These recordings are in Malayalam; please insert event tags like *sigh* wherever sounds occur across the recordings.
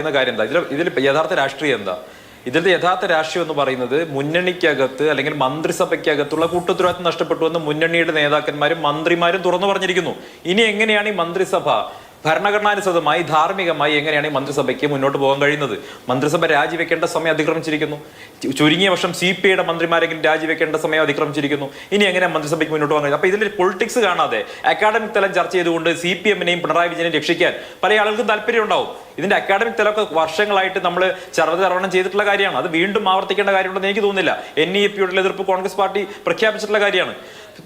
പറയുന്ന കാര്യം എന്താ ഇതിൽ ഇതിൽ യഥാർത്ഥ രാഷ്ട്രീയം എന്താ? ഇതിന്റെ യഥാർത്ഥ രാഷ്ട്രീയം എന്ന് പറയുന്നത് മുന്നണിക്കകത്ത് അല്ലെങ്കിൽ മന്ത്രിസഭയ്ക്കകത്തുള്ള കൂട്ടുത്തരവാദിത്വം നഷ്ടപ്പെട്ടു എന്ന് മുന്നണിയുടെ നേതാക്കന്മാരും മന്ത്രിമാരും തുറന്നു പറഞ്ഞിരിക്കുന്നു. ഇനി എങ്ങനെയാണ് ഈ മന്ത്രിസഭ ഭരണഘടനാനുസൃതമായി ധാർമ്മികമായി എങ്ങനെയാണ് ഈ മന്ത്രിസഭയ്ക്ക് മുന്നോട്ട് പോകാൻ കഴിയുന്നത്? മന്ത്രിസഭ രാജിവെക്കേണ്ട സമയം അതിക്രമിച്ചിരിക്കുന്നു. ചുരുങ്ങിയ വർഷം സി പി ഐയുടെ മന്ത്രിമാരെങ്കിലും രാജിവെക്കേണ്ട സമയം അതിക്രമിച്ചിരിക്കുന്നു. ഇനി എങ്ങനെ മന്ത്രിസഭയ്ക്ക് മുന്നോട്ട് പോകാൻ കഴിയും? അപ്പൊ ഇതിൽ പൊളിറ്റിക്സ് കാണാതെ അക്കാഡമിക് തലം ചർച്ച ചെയ്തുകൊണ്ട് സി പി എമ്മിനെയും പിണറായി വിജയനെയും രക്ഷിക്കാൻ പല ആളുകൾക്കും താല്പര്യം ഉണ്ടാവും. ഇതിന്റെ അക്കാഡമിക് തലമൊക്കെ വർഷങ്ങളായിട്ട് നമ്മൾ ചർവതർവണം ചെയ്തിട്ടുള്ള കാര്യമാണ്. അത് വീണ്ടും ആവർത്തിക്കേണ്ട കാര്യമുണ്ടെന്ന് എനിക്ക് തോന്നുന്നില്ല. എൻ ഇ പിയുടെ എതിർപ്പ് കോൺഗ്രസ് പാർട്ടി പ്രഖ്യാപിച്ചിട്ടുള്ള കാര്യമാണ്.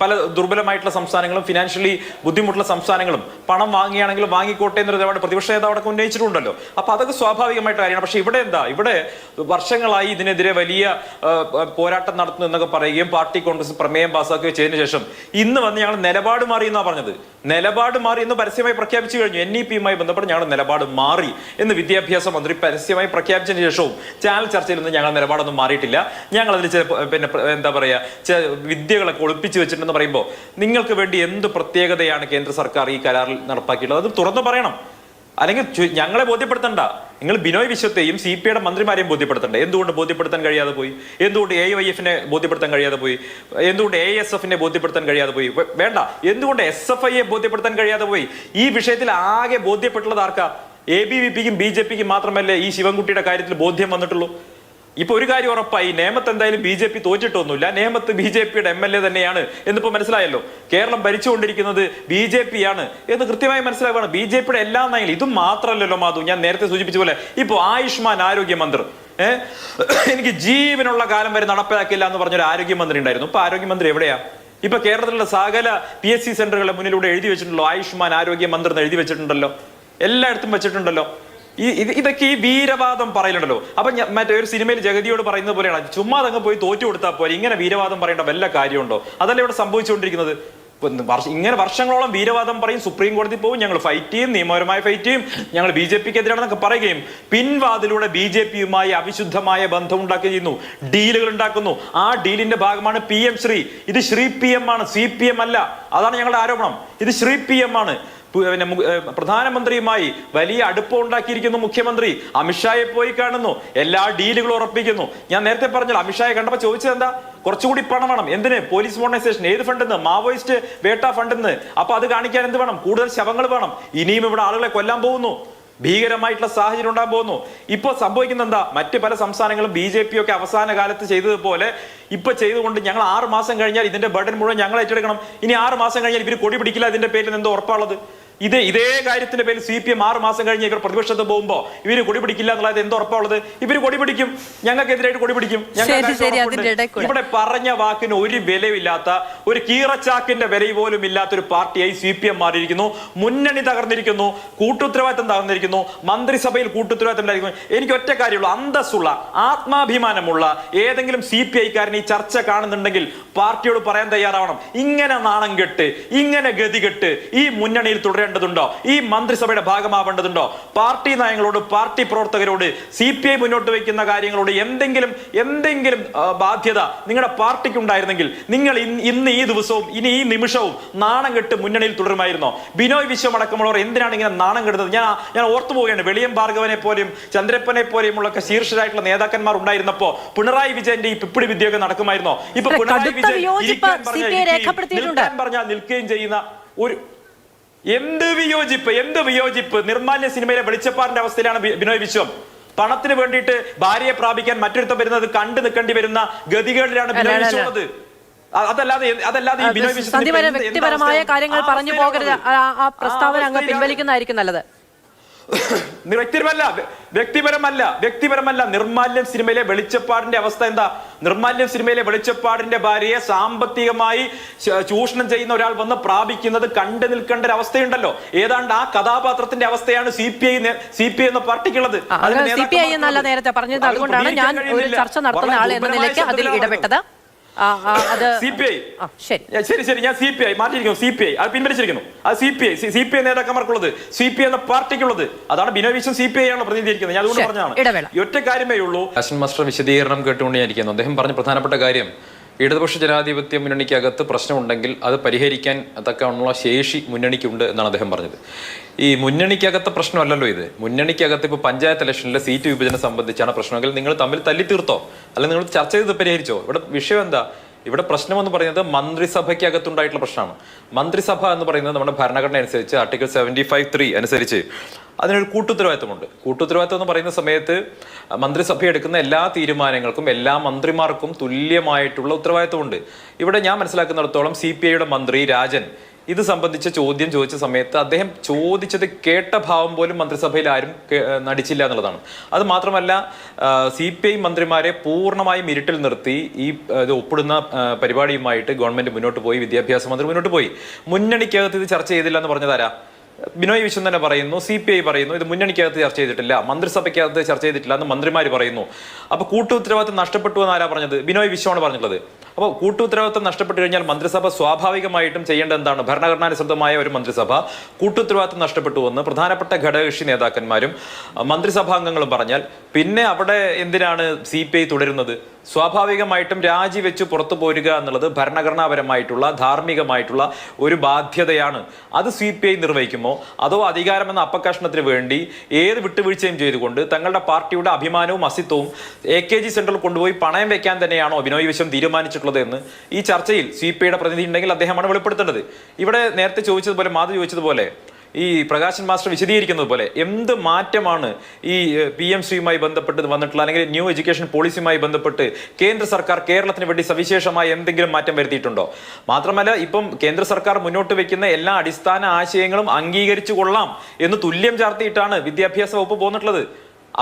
പല ദുർബലമായിട്ടുള്ള സംസ്ഥാനങ്ങളും ഫിനാൻഷ്യലി ബുദ്ധിമുട്ടുള്ള സംസ്ഥാനങ്ങളും പണം വാങ്ങിയാണെങ്കിലും വാങ്ങിക്കോട്ടെ എന്നൊരു നിലപാട് പ്രതിപക്ഷ നേതാവ് അടക്കം ഉന്നയിച്ചിട്ടുണ്ടല്ലോ. അപ്പൊ അതൊക്കെ സ്വാഭാവികമായിട്ട് കാര്യമാണ്. പക്ഷെ ഇവിടെ എന്താ? ഇവിടെ വർഷങ്ങളായി ഇതിനെതിരെ വലിയ പോരാട്ടം നടത്തുന്നു എന്നൊക്കെ പറയുകയും പാർട്ടി കോൺഗ്രസ് പ്രമേയം പാസ്സാക്കുകയും ചെയ്തതിനു ശേഷം ഇന്ന് വന്ന് ഞങ്ങൾ നിലപാട് മാറി എന്നാ പറഞ്ഞത്. നിലപാട് മാറി എന്ന് പരസ്യമായി പ്രഖ്യാപിച്ചു കഴിഞ്ഞു. എൻ ഇ പിയുമായി ബന്ധപ്പെട്ട് ഞങ്ങൾ നിലപാട് മാറി എന്ന് വിദ്യാഭ്യാസ മന്ത്രി പരസ്യമായി പ്രഖ്യാപിച്ചതിന് ശേഷവും ചാനൽ ചർച്ചയിൽ നിന്ന് ഞങ്ങളുടെ നിലപാടൊന്നും മാറിയിട്ടില്ല. ഞങ്ങൾ അതിൽ പിന്നെ എന്താ പറയുക വിദ്യകളൊക്കെ ഒളിപ്പിച്ചു വെച്ചിട്ടുണ്ടെന്ന് പറയുമ്പോൾ നിങ്ങൾക്ക് വേണ്ടി എന്ത് പ്രത്യേകതയാണ് കേന്ദ്ര സർക്കാർ ഈ കരാറിൽ നടപ്പാക്കിയിട്ടുള്ളത്? അത് തുറന്നു പറയണം. അല്ലെങ്കിൽ ഞങ്ങളെ ബോധ്യപ്പെടുത്തണ്ട. നിങ്ങൾ ബിനോയ് വിശ്വത്തെയും സി പി ഐയുടെ മന്ത്രിമാരെയും ബോധ്യപ്പെടുത്തണ്ട? എന്തുകൊണ്ട് ബോധ്യപ്പെടുത്താൻ കഴിയാതെ പോയി? എന്തുകൊണ്ട് എ വൈ എഫിനെ ബോധ്യപ്പെടുത്താൻ കഴിയാതെ പോയി? എന്തുകൊണ്ട് എ എസ് എഫിനെ ബോധ്യപ്പെടുത്താൻ കഴിയാതെ പോയി? വേണ്ട. എന്തുകൊണ്ട് എസ് എഫ് ഐയെ ബോധ്യപ്പെടുത്താൻ കഴിയാതെ പോയി? ഈ വിഷയത്തിൽ ആകെ ബോധ്യപ്പെട്ടുള്ളത് ആർക്കാ? എ ബി വി പിക്കും ബി ജെ പിക്കും മാത്രമല്ലേ ഈ ശിവൻകുട്ടിയുടെ കാര്യത്തിൽ ബോധ്യം വന്നിട്ടുള്ളൂ? ഇപ്പൊ ഒരു കാര്യം ഉറപ്പായി നേമത്ത് എന്തായാലും ബി ജെ പി തോറ്റിട്ടൊന്നുമില്ല. നേമത്ത് ബി ജെ പിയുടെ എം എൽ എ തന്നെയാണ് എന്നിപ്പോ മനസ്സിലായല്ലോ. കേരളം ഭരിച്ചുകൊണ്ടിരിക്കുന്നത് ബി ജെ പി ആണ് എന്ന് കൃത്യമായി മനസ്സിലാക്കുകയാണ് ബി ജെ പിയുടെ എല്ലാ നയങ്ങളും ഇതും മാത്രമല്ലല്ലോ മാധു ഞാൻ നേരത്തെ സൂചിപ്പിച്ച പോലെ ഇപ്പൊ ആയുഷ്മാൻ ആരോഗ്യ മന്ത്രി ഏഹ് എനിക്ക് ജീവനുള്ള കാലം വരെ നടപ്പിലാക്കില്ല എന്ന് പറഞ്ഞൊരു ആരോഗ്യമന്ത്രി ഉണ്ടായിരുന്നു. ഇപ്പൊ ആരോഗ്യമന്ത്രി എവിടെയാ? ഇപ്പൊ കേരളത്തിലുള്ള സകല പി എസ് സി സെന്ററുകളുടെ മുന്നിലൂടെ എഴുതി വെച്ചിട്ടുണ്ടല്ലോ ആയുഷ്മാൻ ആരോഗ്യ മന്ത്രി എന്ന് എഴുതി വെച്ചിട്ടുണ്ടല്ലോ. എല്ലായിടത്തും വെച്ചിട്ടുണ്ടല്ലോ. ഈ ഇത് ഇതൊക്കെ ഈ വീരവാദം പറയലുണ്ടല്ലോ. അപ്പൊ മറ്റേ ഒരു സിനിമയിൽ ജഗതിയോട് പറയുന്നത് പോലെയാണ്. ചുമ്മാ അതങ്ങ് പോയി തോറ്റു കൊടുത്താൽ പോലെ ഇങ്ങനെ വീരവാദം പറയേണ്ട വല്ല കാര്യമുണ്ടോ? അതല്ല ഇവിടെ സംഭവിച്ചുകൊണ്ടിരിക്കുന്നത്. ഇങ്ങനെ വർഷങ്ങളോളം വീരവാദം പറയും സുപ്രീം കോടതി പോകും ഞങ്ങൾ ഫൈറ്റ് ചെയ്യും നിയമപരമായ ഫൈറ്റ് ചെയ്യും ഞങ്ങൾ ബി ജെ പിക്ക് എതിരാണെന്നൊക്കെ പറയുകയും പിൻവാതിലൂടെ ബി ജെ പിയുമായി അവിശുദ്ധമായ ബന്ധം ഉണ്ടാക്കുക ചെയ്യുന്നു. ഡീലുകൾ ഉണ്ടാക്കുന്നു. ആ ഡീലിന്റെ ഭാഗമാണ് പി എം ശ്രീ. ഇത് ശ്രീ പി എം ആണ് സി പി എം അല്ല. അതാണ് ഞങ്ങളുടെ ആരോപണം. ഇത് ശ്രീ പി എം ആണ്. പിന്നെ പ്രധാനമന്ത്രിയുമായി വലിയ അടുപ്പം ഉണ്ടാക്കിയിരിക്കുന്നു മുഖ്യമന്ത്രി. അമിത്ഷായെ പോയി കാണുന്നു. എല്ലാ ഡീലുകളും ഉറപ്പിക്കുന്നു. ഞാൻ നേരത്തെ പറഞ്ഞല്ലോ അമിത്ഷായെ കണ്ടപ്പോ ചോദിച്ചത് എന്താ കുറച്ചുകൂടി പണം വേണം. എന്തിന്? പോലീസ് മോഡേണൈസേഷൻ ഏത് ഫണ്ടിൽ നിന്ന് മാവോയിസ്റ്റ് വേട്ട ഫണ്ടിൽ നിന്ന് അപ്പൊ അത് കാണിക്കാൻ എന്ത് വേണം? കൂടുതൽ ശവങ്ങൾ വേണം. ഇനിയും ഇവിടെ ആളുകളെ കൊല്ലാൻ പോകുന്നു. ഭീകരമായിട്ടുള്ള സാഹചര്യം ഉണ്ടാകാൻ പോകുന്നു. ഇപ്പൊ സംഭവിക്കുന്ന എന്താ മറ്റ് പല സംസ്ഥാനങ്ങളും ബി ജെ പി ഒക്കെ അവസാന കാലത്ത് ചെയ്തതുപോലെ ഇപ്പൊ ചെയ്തുകൊണ്ട് ഞങ്ങൾ ആറ് മാസം കഴിഞ്ഞാൽ ഇതിന്റെ ബർഡൻ മുഴുവൻ ഞങ്ങൾ ഏറ്റെടുക്കണം. ഇനി ആറ് മാസം കഴിഞ്ഞാൽ ഇവർ കൊടി പിടിക്കില്ല. ഇതിന്റെ പേരിൽ എന്തോ ഉറപ്പാണുള്ളത്. ഇത് ഇതേ കാര്യത്തിന്റെ പേരിൽ സി പി എം ആറ് മാസം കഴിഞ്ഞ് ഇവർ പ്രതിപക്ഷത്ത് പോകുമ്പോ ഇവർ കൊടി പിടിക്കില്ല എന്നുള്ളത് എന്തോ ഉറപ്പുള്ളത് ഇവർ കൊടിപിടിക്കും ഞങ്ങൾക്കെതിരായിട്ട് കൊടി പിടിക്കും. ഞങ്ങൾക്ക് ശരി, ശരി, ഉറപ്പുണ്ട്. അതിന്റെ ഇടയിൽ കൂടെ. ഇവിടെ പറഞ്ഞ വാക്കിന് ഒരു വിലയില്ലാത്ത ഒരു കീറച്ചാക്കിന്റെ വില പോലും ഇല്ലാത്ത ഒരു പാർട്ടിയായി സി പി എം മാറിയിരിക്കുന്നു. മുന്നണി തകർന്നിരിക്കുന്നു. കൂട്ടുത്തരവാദിത്തം തകർന്നിരിക്കുന്നു. മന്ത്രിസഭയിൽ കൂട്ടുത്തരവാദിത്തം ഇല്ലായിരിക്കുന്നു എനിക്ക് ഒറ്റ കാര്യമുള്ളൂ. അന്തസ്സുള്ള ആത്മാഭിമാനമുള്ള ഏതെങ്കിലും സി പി ഐക്കാരൻ ഈ ചർച്ച കാണുന്നുണ്ടെങ്കിൽ പാർട്ടിയോട് പറയാൻ തയ്യാറാവണം. ഇങ്ങനെ നാണം കെട്ട് ഇങ്ങനെ ഗതികെട്ട് ഈ മുന്നണിയിൽ തുടരേണ്ടതുണ്ടോ ഈ മന്ത്രിസഭയുടെ ഭാഗമാവേണ്ടതുണ്ടോ? പാർട്ടി നയങ്ങളോട് പാർട്ടി പ്രവർത്തകരോട് സി പി ഐ മുന്നോട്ട് വയ്ക്കുന്ന കാര്യങ്ങളോട് എന്തെങ്കിലും എന്തെങ്കിലും ബാധ്യത നിങ്ങളുടെ പാർട്ടിക്ക് ഉണ്ടായിരുന്നെങ്കിൽ നിങ്ങൾ ഇന്ന് ഈ ദിവസവും ഇനി ഈ നിമിഷവും നാണം കെട്ട് മുന്നണിയിൽ തുടരുമായിരുന്നോ? ബിനോയ് വിശ്വം അടക്കമുള്ളവർ എന്തിനാണ് ഇങ്ങനെ നാണം കെടുന്നത്? ഞാൻ ഞാൻ ഓർത്തു പോവുകയാണ്. വെളിയം ഭാർഗവനെ പോലെയും ചന്ദ്രപ്പനെ പോലെയുമുള്ള ഒക്കെ ശീർഷരായിട്ടുള്ള നേതാക്കന്മാർ ഉണ്ടായിരുന്നപ്പോ പിണറായി വിജയന്റെ ഈ പിപ്പിടി വിദ്യയൊക്കെ നടക്കുമായിരുന്നോ? ഇപ്പൊ പിണറായി വിജയൻ പറഞ്ഞാൽ നിൽക്കുകയും ചെയ്യുന്ന ഒരു എന്ത് വിയോജിപ്പ് എന്ത് വിയോജിപ്പ്? നിർമാല്യ സിനിമയിലെ വെളിച്ചപ്പാറിന്റെ അവസ്ഥയിലാണ് ബിനോയ് വിശ്വം. പണത്തിന് വേണ്ടിയിട്ട് ഭാര്യയെ പ്രാപിക്കാൻ മറ്റൊരുത്തം വരുന്നത് കണ്ടു നിൽക്കേണ്ടി വരുന്ന ഗതികേടിലാണ് ബിനോയ് വിശ്വം ഉള്ളത്. അതല്ലാതെ അതല്ലാതെ ഈ ബിനോയ് വ്യക്തിപരമായ കാര്യങ്ങൾ പറഞ്ഞു പോകരുത്. ആ- പ്രസ്താവന അങ്ങ്. പിൻവലിക്കുന്നതായിരിക്കും നല്ലത്. *coughs* വ്യക്തിപരമല്ല വ്യക്തിപരമല്ല വ്യക്തിപരമല്ല. നിർമാല്യം സിനിമയിലെ വെളിച്ചപ്പാടിന്റെ അവസ്ഥ എന്താ? നിർമാല്യം സിനിമയിലെ വെളിച്ചപ്പാടിന്റെ ഭാര്യയെ സാമ്പത്തികമായി ചൂഷണം ചെയ്യുന്ന ഒരാൾ വന്ന് പ്രാപിക്കുന്നത് കണ്ടു നിൽക്കേണ്ട ഒരു അവസ്ഥയുണ്ടല്ലോ. ഏതാണ്ട് ആ കഥാപാത്രത്തിന്റെ അവസ്ഥയാണ് C P I C P I എന്ന പാർട്ടിക്കുള്ളത്. നേരത്തെ പറഞ്ഞത്. അതുകൊണ്ടാണ് ഞാൻ ഒരു ചർച്ച നടത്തുന്ന ആൾ എന്ന നിലയ്ക്ക് അതിൽ ഇടപെട്ടത്. ആ, ആ, അത് സി പി ഐ. ആ, ശരി. ശരി ശരി ഞാൻ സി പി ഐ മാറ്റിയിരിക്കുന്നു സി പി ഐ. അത് പിൻവലിച്ചിരിക്കുന്നു. അത് C P I. C P I നേതാക്കന്മാർക്കുള്ളത് C P I എന്ന പാർട്ടിക്കുള്ളത്. അതാണ് Binoy Viswam C P I ആണ് പ്രതിനിധീകരിക്കുന്നത്. ഞാൻ അതുകൊണ്ട് ശരി, പറഞ്ഞതാണ് ഈ ഒറ്റ കാര്യമേ ഉള്ളൂ. മാസ്റ്റർ വിശദീകരണം കേട്ടുകൊണ്ട് ഞാൻ ഇരിക്കുന്നു അദ്ദേഹം പറഞ്ഞ പ്രധാനപ്പെട്ട കാര്യം ഇടതുപക്ഷ ജനാധിപത്യ മുന്നണിക്കകത്ത് പ്രശ്നമുണ്ടെങ്കിൽ അത് പരിഹരിക്കാൻ തക്കമുള്ള ശേഷി മുന്നണിക്കുണ്ട് എന്നാണ് അദ്ദേഹം പറഞ്ഞത്. ഈ മുന്നണിക്കകത്തെ പ്രശ്നമല്ലല്ലോ ഇത്. മുന്നണിക്കകത്ത് ഇപ്പോൾ പഞ്ചായത്ത് ഇലക്ഷനിലെ സീറ്റ് വിഭജനം സംബന്ധിച്ചാണ് പ്രശ്നമെങ്കിൽ നിങ്ങൾ തമ്മിൽ തല്ലി തീർത്തോ അല്ലെങ്കിൽ നിങ്ങൾ ചർച്ച ചെയ്ത് പരിഹരിച്ചോ? ഇവിടെ വിഷയം എന്താ? ഇവിടെ പ്രശ്നം എന്ന് പറയുന്നത് മന്ത്രിസഭയ്ക്കകത്തുണ്ടായിട്ടുള്ള പ്രശ്നമാണ്. മന്ത്രിസഭ എന്ന് പറയുന്നത് നമ്മുടെ ഭരണഘടന അനുസരിച്ച് ആർട്ടിക്കിൾ സെവന്റി ഫൈവ് ത്രീ അനുസരിച്ച് അതിനൊരു കൂട്ടുത്തരവാദിത്വമുണ്ട്. കൂട്ടുത്തരവാദിത്വം എന്ന് പറയുന്ന സമയത്ത് മന്ത്രിസഭ എടുക്കുന്ന എല്ലാ തീരുമാനങ്ങൾക്കും എല്ലാ മന്ത്രിമാർക്കും തുല്യമായിട്ടുള്ള ഉത്തരവാദിത്വമുണ്ട്. ഇവിടെ ഞാൻ മനസ്സിലാക്കുന്നിടത്തോളം സി പി ഐയുടെ മന്ത്രി രാജൻ ഇത് സംബന്ധിച്ച ചോദ്യം ചോദിച്ച സമയത്ത് അദ്ദേഹം ചോദിച്ചത് കേട്ട ഭാവം പോലും മന്ത്രിസഭയിൽ ആരും നടിച്ചില്ല എന്നുള്ളതാണ്. അത് മാത്രമല്ല സി പി ഐ മന്ത്രിമാരെ പൂർണമായും ഇരുട്ടിൽ നിർത്തി ഈ ഇത് ഒപ്പിടുന്ന പരിപാടിയുമായിട്ട് ഗവൺമെന്റ് മുന്നോട്ട് പോയി വിദ്യാഭ്യാസ മന്ത്രി മുന്നോട്ട് പോയി. മുന്നണിക്കകത്ത് ഇത് ചർച്ച ചെയ്തില്ല എന്ന് പറഞ്ഞതാരാ ബിനോയ് വിശ്വൻ തന്നെ പറയുന്നു സി പി ഐ പറയുന്നു ഇത് മുന്നണിക്കകത്ത് ചർച്ച ചെയ്തിട്ടില്ല മന്ത്രിസഭയ്ക്കകത്ത് ചർച്ച ചെയ്തിട്ടില്ല എന്ന് മന്ത്രിമാർ പറയുന്നു. അപ്പൊ കൂട്ടു ഉത്തരവാദിത്തം നഷ്ടപ്പെട്ടു എന്നാരാ പറഞ്ഞത്? ബിനോയ് വിശ്വമാണ് പറഞ്ഞിട്ടുള്ളത്. അപ്പോൾ കൂട്ടു ഉത്തരവാദിത്വം നഷ്ടപ്പെട്ടു കഴിഞ്ഞാൽ മന്ത്രിസഭ സ്വാഭാവികമായിട്ടും ചെയ്യേണ്ട എന്താണ്? ഭരണഘടനാനുസൃതമായ ഒരു മന്ത്രിസഭ കൂട്ടു ഉത്തരവാദിത്തം നഷ്ടപ്പെട്ടു എന്ന് പ്രധാനപ്പെട്ട ഘടകകക്ഷി നേതാക്കന്മാരും മന്ത്രിസഭാംഗങ്ങളും പറഞ്ഞാൽ പിന്നെ അവിടെ എന്തിനാണ് സി തുടരുന്നത്? സ്വാഭാവികമായിട്ടും രാജിവെച്ച് പുറത്തു പോരുക എന്നുള്ളത് ഭരണഘടനാപരമായിട്ടുള്ള ധാർമ്മികമായിട്ടുള്ള ഒരു ബാധ്യതയാണ്. അത് സി പി ഐ നിർവഹിക്കുമോ? അതോ അധികാരമെന്ന അപ്പകഷ്ണത്തിന് വേണ്ടി ഏത് വിട്ടുവീഴ്ചയും ചെയ്തുകൊണ്ട് തങ്ങളുടെ പാർട്ടിയുടെ അഭിമാനവും അസ്തിത്വവും എ കെ ജി സെൻട്രൽ കൊണ്ടുപോയി പണയം വെക്കാൻ തന്നെയാണോ ബിനോയ് വിശ്വം തീരുമാനിച്ചിട്ടുള്ളത് എന്ന് ഈ ചർച്ചയിൽ സി പി ഐയുടെ പ്രതിനിധി ഉണ്ടെങ്കിൽ അദ്ദേഹമാണ് വെളിപ്പെടുത്തേണ്ടത്. ഇവിടെ നേരത്തെ ചോദിച്ചതുപോലെ മാധു ചോദിച്ചതുപോലെ ഈ പ്രകാശൻ മാസ്റ്റർ വിശദീകരിക്കുന്നത് പോലെ എന്ത് മാറ്റമാണ് ഈ പി എം ശ്രീയുമായി ബന്ധപ്പെട്ട് വന്നിട്ടുള്ള അല്ലെങ്കിൽ ന്യൂ എഡ്യൂക്കേഷൻ പോളിസിയുമായി ബന്ധപ്പെട്ട് കേന്ദ്ര സർക്കാർ കേരളത്തിന് വേണ്ടി സവിശേഷമായ എന്തെങ്കിലും മാറ്റം വരുത്തിയിട്ടുണ്ടോ? മാത്രമല്ല ഇപ്പം കേന്ദ്ര സർക്കാർ മുന്നോട്ട് വെക്കുന്ന എല്ലാ അടിസ്ഥാന ആശയങ്ങളും അംഗീകരിച്ചു കൊള്ളാം എന്ന് തുല്യം ചാർത്തിയിട്ടാണ് വിദ്യാഭ്യാസ വകുപ്പ് പോന്നിട്ടുള്ളത്.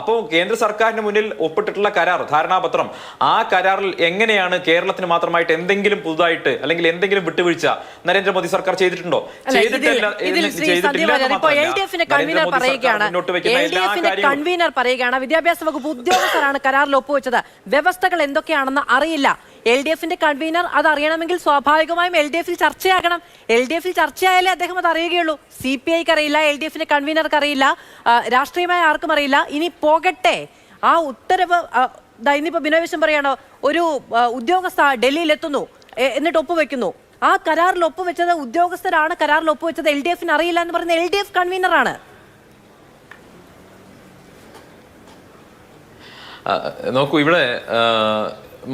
അപ്പോൾ കേന്ദ്ര സർക്കാരിന് മുന്നിൽ ഒപ്പിട്ടിട്ടുള്ള കരാർ ധാരണാപത്രം ആ കരാറിൽ എങ്ങനെയാണ് കേരളത്തിന് മാത്രമായിട്ട് എന്തെങ്കിലും പുതുതായിട്ട് അല്ലെങ്കിൽ എന്തെങ്കിലും വിട്ടുവീഴ്ച നരേന്ദ്രമോദി സർക്കാർ ചെയ്തിട്ടുണ്ടോ? കൺവീനർ പറയുകയാണ്. വിദ്യാഭ്യാസ വകുപ്പ് ഉദ്യോഗസ്ഥരാണ് കരാറിൽ ഒപ്പുവെച്ചത്. വ്യവസ്ഥകൾ എന്തൊക്കെയാണെന്ന് അറിയില്ല. എൽ ഡി എഫിന്റെ കൺവീനർ അത് അറിയണമെങ്കിൽ സ്വാഭാവികമായും എൽ ഡി എഫിൽ ചർച്ചയാകണം. എൽ ഡി എഫിൽ ചർച്ചയായാലേ അദ്ദേഹം അത് അറിയുകയുള്ളൂ. സി പി ഐക്ക് അറിയില്ല എൽ ഡി എഫിന്റെ കൺവീനർക്ക് അറിയില്ല രാഷ്ട്രീയമായ ആർക്കും അറിയില്ല. ഇനി പോകട്ടെ. ആ ഉത്തരവ് ഇന്നിപ്പോ ബിനോയ് വിശ്വം പറയാണ് ഒരു ഉദ്യോഗസ്ഥ ഡൽഹിയിൽ എത്തുന്നു എന്നിട്ട് ഒപ്പുവെക്കുന്നു. ആ കരാറിൽ ഒപ്പുവെച്ചത് ഉദ്യോഗസ്ഥരാണ് കരാറിൽ ഒപ്പുവെച്ചത് എൽ ഡി എഫിന് അറിയില്ല എന്ന് പറയുന്ന എൽ ഡി എഫ് കൺവീനറാണ് നോക്കൂ ഇവിടെ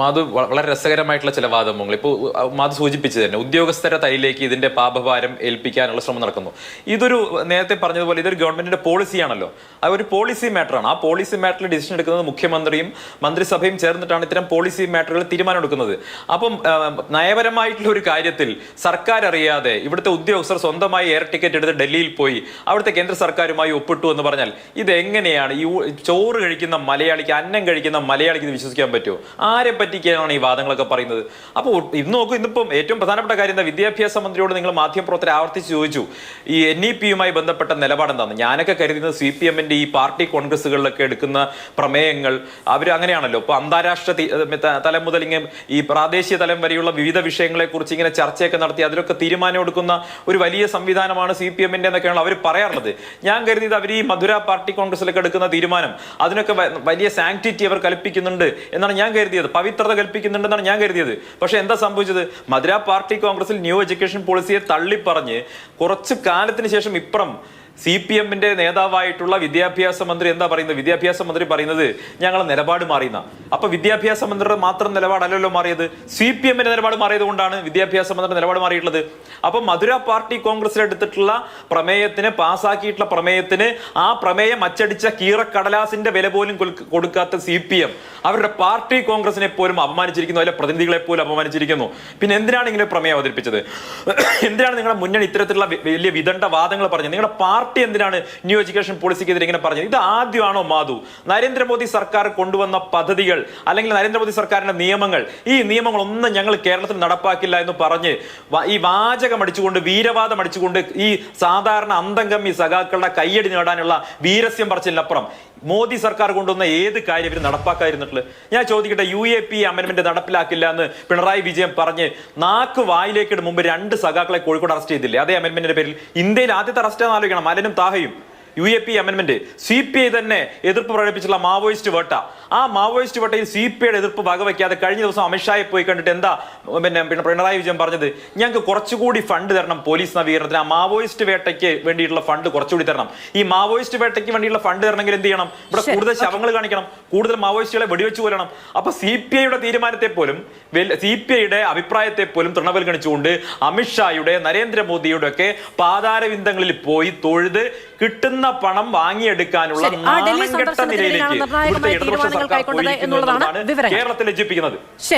മാധു വളരെ രസകരമായിട്ടുള്ള ചില വാദമുകൾ. ഇപ്പോൾ മാധു സൂചിപ്പിച്ചു തന്നെ ഉദ്യോഗസ്ഥരുടെ തലയിലേക്ക് ഇതിന്റെ പാപഭാരം ഏൽപ്പിക്കാനുള്ള ശ്രമം നടക്കുന്നു. ഇതൊരു നേരത്തെ പറഞ്ഞതുപോലെ ഇതൊരു ഗവൺമെന്റിന്റെ പോളിസിയാണല്ലോ. അത് ഒരു പോളിസി മാറ്ററാണ്. ആ പോളിസി മാറ്ററിൽ ഡിസിഷൻ എടുക്കുന്നത് മുഖ്യമന്ത്രിയും മന്ത്രിസഭയും ചേർന്നിട്ടാണ് ഇത്തരം പോളിസി മാറ്ററുകൾ തീരുമാനം എടുക്കുന്നത്. അപ്പം നയപരമായിട്ടുള്ള ഒരു കാര്യത്തിൽ സർക്കാർ അറിയാതെ ഇവിടുത്തെ ഉദ്യോഗസ്ഥർ സ്വന്തമായി എയർ ടിക്കറ്റ് എടുത്ത് ഡൽഹിയിൽ പോയി അവിടുത്തെ കേന്ദ്ര സർക്കാരുമായി ഒപ്പിട്ടു എന്ന് പറഞ്ഞാൽ ഇത് എങ്ങനെയാണ് ഈ ചോറ് കഴിക്കുന്ന മലയാളിക്ക് അന്നം കഴിക്കുന്ന മലയാളിക്ക് ഇത് വിശ്വസിക്കാൻ പറ്റുമോ? ആരെ പറ്റിക്കാനാണ് ഈ വാദങ്ങളൊക്കെ പറയുന്നത്. അപ്പോൾ ഇന്ന് നോക്കൂ ഇന്നിപ്പം ഏറ്റവും പ്രധാനപ്പെട്ട കാര്യം എന്താ? വിദ്യാഭ്യാസ മന്ത്രിയോട് നിങ്ങൾ മാധ്യമപ്രവർത്തകർ ആവർത്തിച്ച് ചോദിച്ചു ഈ എൻ ഇ പിയുമായി ബന്ധപ്പെട്ട നിലപാടെന്താണ് ഞാനൊക്കെ കരുതുന്നത് സി പി എമ്മിന്റെ ഈ പാർട്ടി കോൺഗ്രസുകളിലൊക്കെ എടുക്കുന്ന പ്രമേയങ്ങൾ അവർ അങ്ങനെയാണല്ലോ. ഇപ്പോൾ അന്താരാഷ്ട്ര തലം മുതൽ ഇങ്ങനെ ഈ പ്രാദേശിക തലം വരെയുള്ള വിവിധ വിഷയങ്ങളെക്കുറിച്ച് ഇങ്ങനെ ചർച്ചയൊക്കെ നടത്തി അതിലൊക്കെ തീരുമാനം എടുക്കുന്ന ഒരു വലിയ സംവിധാനമാണ് സി പി എമ്മിന്റെ എന്നൊക്കെയാണ് അവർ പറയാറുള്ളത്. ഞാൻ കരുതിയത് അവർ ഈ മധുര പാർട്ടി കോൺഗ്രസിലൊക്കെ എടുക്കുന്ന തീരുമാനം അതിനൊക്കെ വലിയ സാങ്ക്ടിറ്റി അവർ കൽപ്പിക്കുന്നുണ്ട് എന്നാണ് ഞാൻ കരുതിയത്. പവിത്രത കൽപ്പിക്കുന്നുണ്ടെന്നാണ് ഞാൻ കരുതിയത്. പക്ഷേ എന്താ സംഭവിച്ചത്? മധുര പാർട്ടി കോൺഗ്രസിൽ ന്യൂ എഡ്യൂക്കേഷൻ പോളിസിയെ തള്ളിപ്പറഞ്ഞ് കുറച്ച് കാലത്തിന് ശേഷം ഇപ്പുറം സി പി എമ്മിന്റെ നേതാവായിട്ടുള്ള വിദ്യാഭ്യാസ മന്ത്രി എന്താ പറയുന്നത്? വിദ്യാഭ്യാസ മന്ത്രി പറയുന്നത് ഞങ്ങൾ നിലപാട് മാറിയെന്ന. അപ്പൊ വിദ്യാഭ്യാസ മന്ത്രിയുടെ മാത്രം നിലപാടല്ലല്ലോ മാറിയത്. സി പി എമ്മിന്റെ നിലപാട് മാറിയത് കൊണ്ടാണ് വിദ്യാഭ്യാസ മന്ത്രി നിലപാട് മാറിയിട്ടുള്ളത്. അപ്പൊ മധുര പാർട്ടി കോൺഗ്രസിൽ എടുത്തിട്ടുള്ള പ്രമേയത്തിന് പാസ്സാക്കിയിട്ടുള്ള പ്രമേയത്തിന് ആ പ്രമേയം അച്ചടിച്ച കീറക്കടലാസിന്റെ വില പോലും കൊടുക്കാത്ത സി പി എം. അവരുടെ പാർട്ടി കോൺഗ്രസിനെ പോലും അപമാനിച്ചിരിക്കുന്നു. അതിലെ പ്രതിനിധികളെ പോലും അപമാനിച്ചിരിക്കുന്നു. പിന്നെ എന്തിനാണ് ഇങ്ങനെ പ്രമേയം അവതരിപ്പിച്ചത്? എന്തിനാണ് നിങ്ങളുടെ മുന്നണി ഇത്തരത്തിലുള്ള വലിയ വിദണ്ഡ വാദങ്ങൾ പറഞ്ഞത്? നിങ്ങളുടെ പാർട്ടി എന്തിനാണ് ന്യൂ എഡ്യൂക്കേഷൻ പോളിസിക്കെതിരെ ഇങ്ങനെ പറഞ്ഞത്? ഇത് ആദ്യമാണോ മാധു? നരേന്ദ്രമോദി സർക്കാർ കൊണ്ടുവന്ന പദ്ധതികൾ അല്ലെങ്കിൽ നരേന്ദ്രമോദി സർക്കാരിന്റെ നിയമങ്ങൾ ഈ നിയമങ്ങളൊന്നും ഞങ്ങൾ കേരളത്തിൽ നടപ്പാക്കില്ല എന്ന് പറഞ്ഞ് ഈ വാചകം അടിച്ചുകൊണ്ട് വീരവാദം അടിച്ചുകൊണ്ട് ഈ സാധാരണ അന്തംഗമ്മി സഖാക്കളുടെ കയ്യടി നേടാനുള്ള വീരസ്യം പറച്ചിലപ്പുറം മോദി സർക്കാർ കൊണ്ടുവന്ന ഏത് കാര്യം ഇവർ നടപ്പാക്കാതിരുന്നിട്ടുള്ളത്? ഞാൻ ചോദിക്കട്ടെ യു എ പി അമെന്റ്മെന്റ് നടപ്പിലാക്കില്ല എന്ന് പിണറായി വിജയൻ പറഞ്ഞ് നാക്ക് വായിലേക്കിട് മുമ്പ് രണ്ട് സഖാക്കളെ കോഴിക്കോട് അറസ്റ്റ് ചെയ്തില്ലേ? അതേ അമെന്റ്മെന്റിന്റെ പേരിൽ ഇന്ത്യയിൽ ആദ്യത്തെ അറസ്റ്റ് ആലോചിക്കണം. മലനും താഹയും യു എ പി അമെന്മെന്റ് സി പി ഐ തന്നെ എതിർപ്പ് പ്രകടിപ്പിച്ചുള്ള മാവോയിസ്റ്റ് വേട്ട. ആ മാവോയിസ്റ്റ് പട്ടയിൽ സി പി ഐയുടെ എതിർപ്പ് വകവയ്ക്കാതെ കഴിഞ്ഞ ദിവസം അമിത്ഷായെ പോയി കണ്ടിട്ട് എന്താ പിന്നെ പിന്നെ പിണറായി വിജയൻ പറഞ്ഞത്? ഞങ്ങൾക്ക് കുറച്ചുകൂടി ഫണ്ട് തരണം പോലീസ് നവീകരണത്തിന്. ആ മാവോയിസ്റ്റ് വേട്ടയ്ക്ക് വേണ്ടിയിട്ടുള്ള ഫണ്ട് കുറച്ചുകൂടി തരണം. ഈ മാവോയിസ്റ്റ് വേട്ടയ്ക്ക് വേണ്ടിയുള്ള ഫണ്ട് തരണമെങ്കിൽ എന്ത് ചെയ്യണം? ഇവിടെ കൂടുതൽ ശവങ്ങൾ കാണിക്കണം. കൂടുതൽ മാവോയിസ്റ്റുകളെ വെടിവെച്ച് കൊല്ലണം. അപ്പൊ സി പി ഐയുടെ തീരുമാനത്തെ പോലും സി പി ഐയുടെ അഭിപ്രായത്തെ പോലും തൃണവൽഗണിച്ചുകൊണ്ട് അമിത്ഷായുടെ നരേന്ദ്രമോദിയുടെ ഒക്കെ പാതാരവിന്ദങ്ങളിൽ പോയി തൊഴുത് കിട്ടുന്ന പണം വാങ്ങിയെടുക്കാനുള്ള ആ ഡൽഹി നിലയിലേക്ക് ഇവിടുത്തെ ഇടതുപക്ഷ സർക്കാർ കൈക്കൊണ്ടത് എന്നുള്ളതാണ് വിവരം കേരളത്തിൽ ലജ്ജിപ്പിക്കുന്നത്. ശരി.